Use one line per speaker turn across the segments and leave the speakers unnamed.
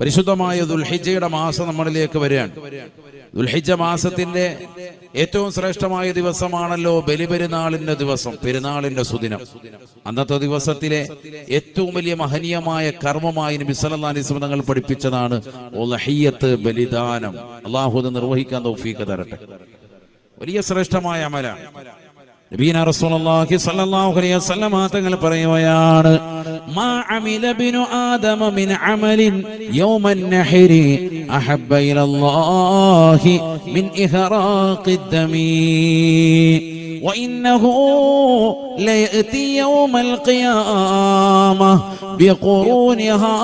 പരിശുദ്ധമായ ദുൽഹിജയുടെ മാസം നമ്മളിലേക്ക് വരികയാണ്. ദുൽഹിജ മാസത്തിന്റെ ഏറ്റവും ശ്രേഷ്ഠമായ ദിവസമാണല്ലോ ബലിപെരുന്നാളിന്റെ ദിവസം പെരുന്നാളിന്റെ സുദിനം. അന്നത്തെ ദിവസത്തിലെ ഏറ്റവും വലിയ മഹനീയമായ കർമ്മമായി നബി സല്ലല്ലാഹു അലൈഹി തങ്ങൾ പഠിപ്പിച്ചതാണ് ബലിദാനം. അള്ളാഹു നിർവഹിക്കാൻ തൗഫീഖ് തരട്ടെ. വലിയ ശ്രേഷ്ഠമായ അമലാണ്. നബീന റസൂലുള്ളാഹി സ്വല്ലല്ലാഹു അലൈഹി വസല്ലം തങ്ങൾ പറയുകയാണ് മാ അമില ബിനു ആദമ മിൻ അമലിൻ യൗമൻ നഹരി അഹബ്ബ ഇലല്ലാഹി മിൻ ഇഹ്റാഖി الدمി وإنه ليأتي يوم القيامة بقرونها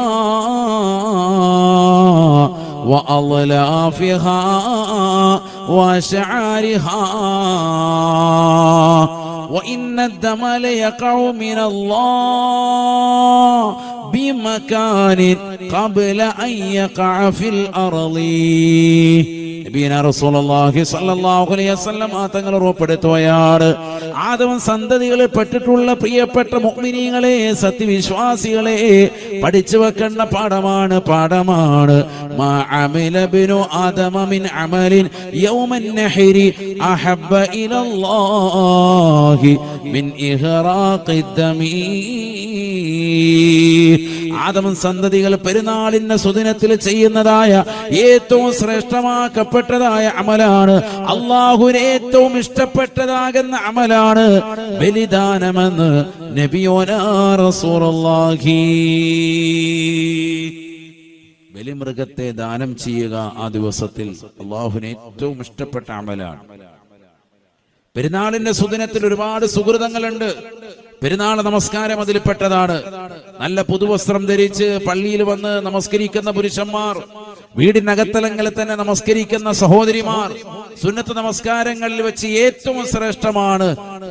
وأضلافها وأشعارها وإن الدم ليقع من الله بمكان قبل أن يقع في الأرض നബീന റസൂലുള്ളാഹി സ്വല്ലല്ലാഹു അലൈഹി വസല്ലം ആ തങ്ങൾ ഉറപ്പെടുത്തുകയാണ് ആദവൻ സന്തതികളിൽ പെട്ടിട്ടുള്ള പ്രിയപ്പെട്ട മുഗ്മിനീങ്ങളെ സത്യവിശ്വാസികളെ പഠിച്ചു വെക്കേണ്ട പാഠമാണ് പാഠമാണ്. ബിനു ആദമൻ സന്തതികൾ പെരുന്നാളിന്റെ സുദിനത്തിൽ ചെയ്യുന്നതായ ഏറ്റവും ശ്രേഷ്ഠമാക്കപ്പെട്ടതായ അമലാണ്. അള്ളാഹുവിന് ഏറ്റവും ഇഷ്ടപ്പെട്ടതാകുന്ന അമലാണ്. ബലിദാനമെന്ന് നബിയോനാ റസൂലുള്ളാഹി. ബലിമൃഗത്തെ ദാനം ചെയ്യുക ആ ദിവസത്തിൽ അള്ളാഹുവിന് ഏറ്റവും ഇഷ്ടപ്പെട്ട അമലാണ്. പെരുന്നാളിന്റെ സുദിനത്തിൽ ഒരുപാട് സുഹൃതങ്ങളുണ്ട്. പെരുന്നാൾ നമസ്കാരം അതിൽപ്പെട്ടതാണ്. നല്ല പുതുവസ്ത്രം ധരിച്ച് പള്ളിയിൽ വന്ന് നമസ്കരിക്കുന്ന പുരുഷന്മാർ വീടിനകത്തലങ്ങളിൽ തന്നെ നമസ്കരിക്കുന്ന സഹോദരിമാർ സുന്നത്ത് നമസ്കാരങ്ങളിൽ വെച്ച് ഏറ്റവും ശ്രേഷ്ഠമാണ്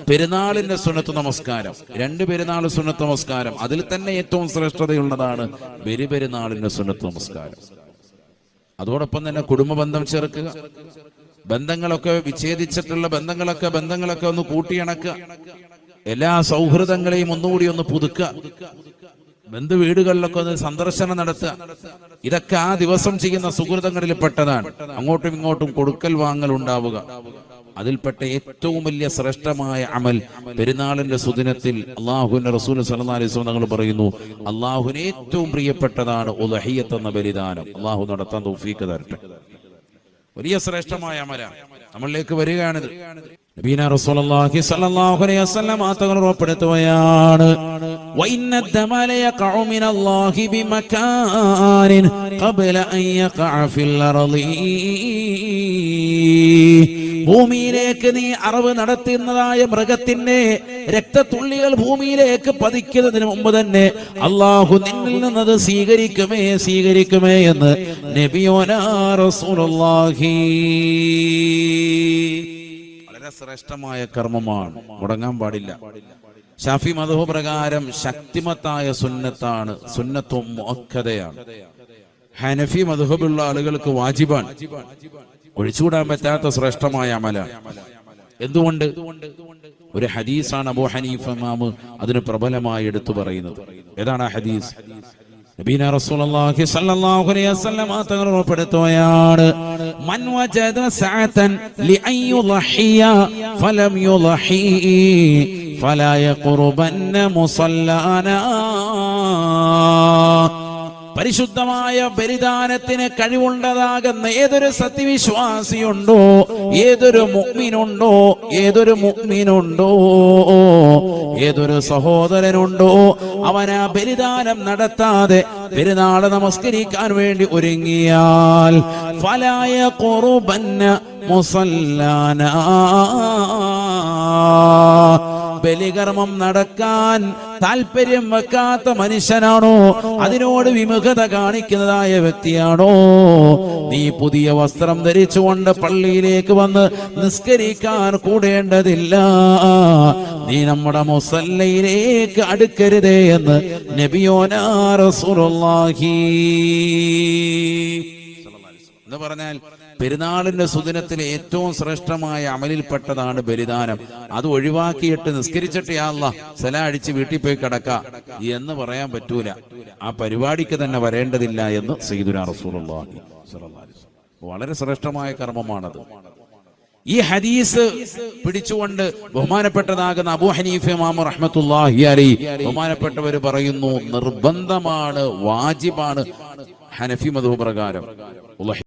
പെരുന്നാളിന്റെ സുന്നത്ത് നമസ്കാരം. രണ്ട് പെരുന്നാൾ സുന്നത്ത് നമസ്കാരം. അതിൽ തന്നെ ഏറ്റവും ശ്രേഷ്ഠതയുള്ളതാണ് ബലി പെരുന്നാളിന്റെ സുന്നത്ത് നമസ്കാരം. അതോടൊപ്പം തന്നെ കുടുംബ ബന്ധം ചേർക്കുക ബന്ധങ്ങളൊക്കെ വിച്ഛേദിച്ചിട്ടുള്ള ബന്ധങ്ങളൊക്കെ ബന്ധങ്ങളൊക്കെ ഒന്ന് കൂട്ടിയിണക്കുക. എല്ലാ സൗഹൃദങ്ങളെയും ഒന്നുകൂടി ഒന്ന് പുതുക്കുക. ബന്ധു വീടുകളിലൊക്കെ ഒന്ന് സന്ദർശനം നടത്തുക. ഇതൊക്കെ ആ ദിവസം ചെയ്യുന്ന സുഹൃതങ്ങളിൽ പെട്ടതാണ്. അങ്ങോട്ടും ഇങ്ങോട്ടും കൊടുക്കൽ വാങ്ങൽ ഉണ്ടാവുക. അതിൽപ്പെട്ട ഏറ്റവും വലിയ ശ്രേഷ്ഠമായ അമൽ പെരുന്നാളിന്റെ സുദിനത്തിൽ അള്ളാഹുവിന്റെ റസൂൽ സലഹ്ലിസ്വം തങ്ങൾ പറയുന്നു അള്ളാഹുവിന് ഏറ്റവും പ്രിയപ്പെട്ടതാണ് ഉലഹിയത്ത് എന്ന ബലിദാനം. അള്ളാഹു നടത്താൻ തൗഫീക്ക് തരട്ടെ. വലിയ ശ്രേഷ്ഠമായ അമല നമ്മളിലേക്ക് വരികയാണിത്. നബീന റസൂലുള്ളാഹി സ്വല്ലല്ലാഹു അലൈഹി വസല്ലം ആതകൾ ഉറപ്പെടുത്തുകയാണ്. വഇന്ന ദമലയ യഖഉ മിനല്ലാഹി ബിമകാനിൻ ഖബ്ല അൻ യഖഅ ഫിൽ അർളി ഭൂമിയിലേക്ക് നീ അറിവ് നടത്തുന്നതായ മൃഗത്തിന്റെ രക്തത്തുള്ളികൾ ഭൂമിയിലേക്ക് പതിക്കുന്നതിന് മുമ്പ് തന്നെ അള്ളാഹു നിന്നിൽ നിന്നത് സ്വീകരിക്കുമേ സ്വീകരിക്കുമേ എന്ന് നബിയോനാ റസൂലുള്ളാഹി. ശ്രേഷ്ഠമായ കർമ്മമാണ്. മുടങ്ങാൻ പാടില്ല. ഷാഫി മധു പ്രകാരം ശക്തിമത്തായ സുന്നത്താണ് സുന്നത്വം മുഅക്കദയാണ്. ഹനഫി മധുഹബുള്ള ആളുകൾക്ക് വാജിബാണ്. ഒഴിച്ചുകൂടാൻ പറ്റാത്ത ശ്രേഷ്ഠമായ അമലാണ്. എന്തുകൊണ്ട്? ഒരു ഹദീസാണ് അബു ഹനീഫ് ഇമാമ് അതിന് പ്രബലമായി എടുത്തു പറയുന്നത്. ഏതാണ് ആ ഹദീസ്? നബീന റസൂലുള്ളാഹി സ്വല്ലല്ലാഹു അലൈഹി വസല്ലം തങ്ങൾ ഉറപ്പെടുത്തുകയാണ് മൻ വജദ സഅതൻ ലിഅൻ യുളഹിയ ഫലം യുളഹി ഫലാ യഖറുബന്ന മുസല്ലാനാ പരിശുദ്ധമായ ബലിദാനത്തിന് കഴിവുണ്ടതാകുന്ന ഏതൊരു സത്യവിശ്വാസിയുണ്ടോ ഏതൊരു മുഗ്മിനുണ്ടോ ഏതൊരു മുഗ്മിനുണ്ടോ ഏതൊരു സഹോദരനുണ്ടോ അവൻ ബലിദാനം നടത്താതെ പെരുന്നാൾ നമസ്കരിക്കാൻ വേണ്ടി ഒരുങ്ങിയാൽ ഫലായ കുറബന്ന മുസല്ലാന. ബലികർമ്മം നടക്കാൻ താല്പര്യം വെക്കാത്ത മനുഷ്യനാണോ? അതിനോട് വിമുഖത കാണിക്കുന്നതായ വ്യക്തിയാണോ? നീ പുതിയ വസ്ത്രം ധരിച്ചുകൊണ്ട് പള്ളിയിലേക്ക് വന്ന് നിസ്കരിക്കാൻ കൂടേണ്ടതില്ല. നീ നമ്മുടെ മുസല്ലയിലേക്ക് അടുക്കരുതേ എന്ന് നബിയോനാ റസൂലുള്ളാഹി. എന്ന് പറഞ്ഞാൽ പെരുന്നാളിന്റെ സുദിനത്തിലെ ഏറ്റവും ശ്രേഷ്ഠമായ അമലിൽപ്പെട്ടതാണ് ബലിദാനം. അത് ഒഴിവാക്കിയിട്ട് നിസ്കരിച്ചിട്ട് യാല്ല സല അടിച്ച് വീട്ടിൽ പോയി കിടക്ക എന്ന് പറയാൻ പറ്റൂല. ആ പരിപാടിക്ക് തന്നെ വരേണ്ടതില്ല എന്ന് അലൈഹി വസല്ലം. വളരെ ശ്രേഷ്ഠമായ കർമ്മമാണത്. ഈ ഹദീസ് പിടിച്ചുകൊണ്ട് ബഹുമാനപ്പെട്ടതാകുന്ന അബു ഹനീഫ് ഇമാം റഹ്മത്തുള്ളാഹി അലൈഹി ബഹുമാനപ്പെട്ടവർ പറയുന്നു നിർബന്ധമാണ് വാജിബാണ് ഹനഫി മതപ്രകാരം